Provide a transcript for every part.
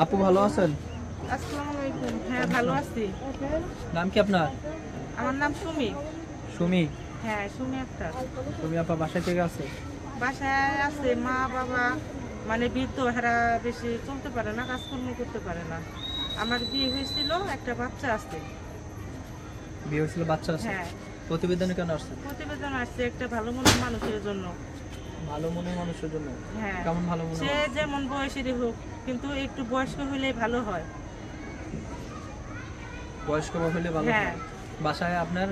আপু ভালো আছেন? আসসালামু আলাইকুম। হ্যাঁ ভালো আছি। নাম কি আপনার? আমার নাম সুমি। সুমি? হ্যাঁ সুমি আক্তার। সুমি আপা বাসায় থেকে আছে? বাসায় আছে মা বাবা মানে বৃদ্ধ এরা বেশি চলতে পারে না কাজকর্ম করতে পারে না। আমার বিয়ে হয়েছিল একটা বাচ্চা আছে। বিয়ে হয়েছিল বাচ্চা আছে। হ্যাঁ। প্রতিবেদনে কেন আসছেন? প্রতিবেদন আসছে একটা ভালো মনের মানুষের জন্য। ভালো মনের মানুষের জন্য। হ্যাঁ। কেমন ভালো মনে সে যেমন বয়সেরই হোক কিন্তু একটু বয়স্ক হলে ভালো হয়। বয়স্ক হলে ভালো হ্যাঁ। হয়। বাসায় আপনার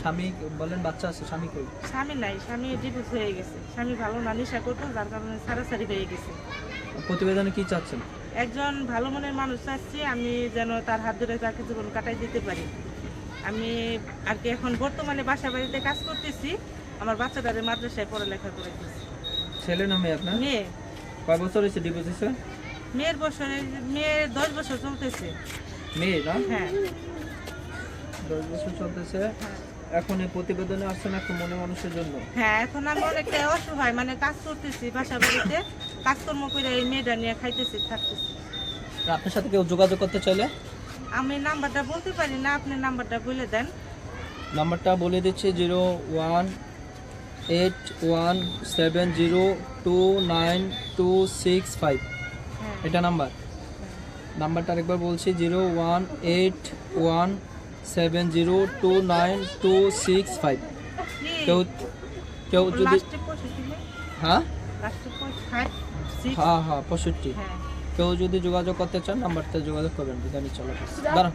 স্বামী বলেন বাচ্চা আছে স্বামী কই? স্বামী নাই স্বামী ডিভোর্স হয়ে গেছে। স্বামী ভালো না নেশা করতো যার কারণে সারাসারি হয়ে গেছে। প্রতিবেদনে কি চাচ্ছেন? একজন ভালো মনের মানুষ চাচ্ছি আমি যেন তার হাত ধরে তাকে জীবন কাটাই দিতে পারি। আমি আর কি এখন বর্তমানে বাসা বাড়িতে কাজ করতেছি আমার বাচ্চাটারে মাদ্রাসায় পড়ালেখা করেতেছি ছেলে না মেয়ে আপনার? মেয়ে। কয় বছর হয়েছে ডিভোর্স হয়েছে মেয়ের বছরে মেয়ে দশ বছর চলতেছে। মেয়ে না? হ্যাঁ। দশ বছর চলতেছে। হ্যাঁ। এখন এই প্রতিবেদনে আসছেন একটা মনে মানুষের জন্য। হ্যাঁ এখন আমি অনেকটা অসহায় মানে কাজ করতেছি বাসা বাড়িতে কাজকর্ম করে এই মেয়েটা নিয়ে খাইতেছি থাকতেছি। আপনার সাথে কেউ যোগাযোগ করতে চাইলে? আমি নাম্বারটা বলতে পারি না আপনি নাম্বারটা বলে দেন। নাম্বারটা বলে দিচ্ছি zero one eight one seven zero two nine two six five হ্যাঁ। এটা নাম্বার। নাম্বারটা আরেকবার বলছি zero one eight one seven zero two nine two six five কেউ কেউ যদি হ্যাঁ? সিক্স হ্যাঁ হ্যাঁ পঁয়ষট্টি। হ্যাঁ। কেউ যদি যোগাযোগ করতে চান নাম্বারটা যোগাযোগ করবেন বিধানি চলো দাঁড়ান।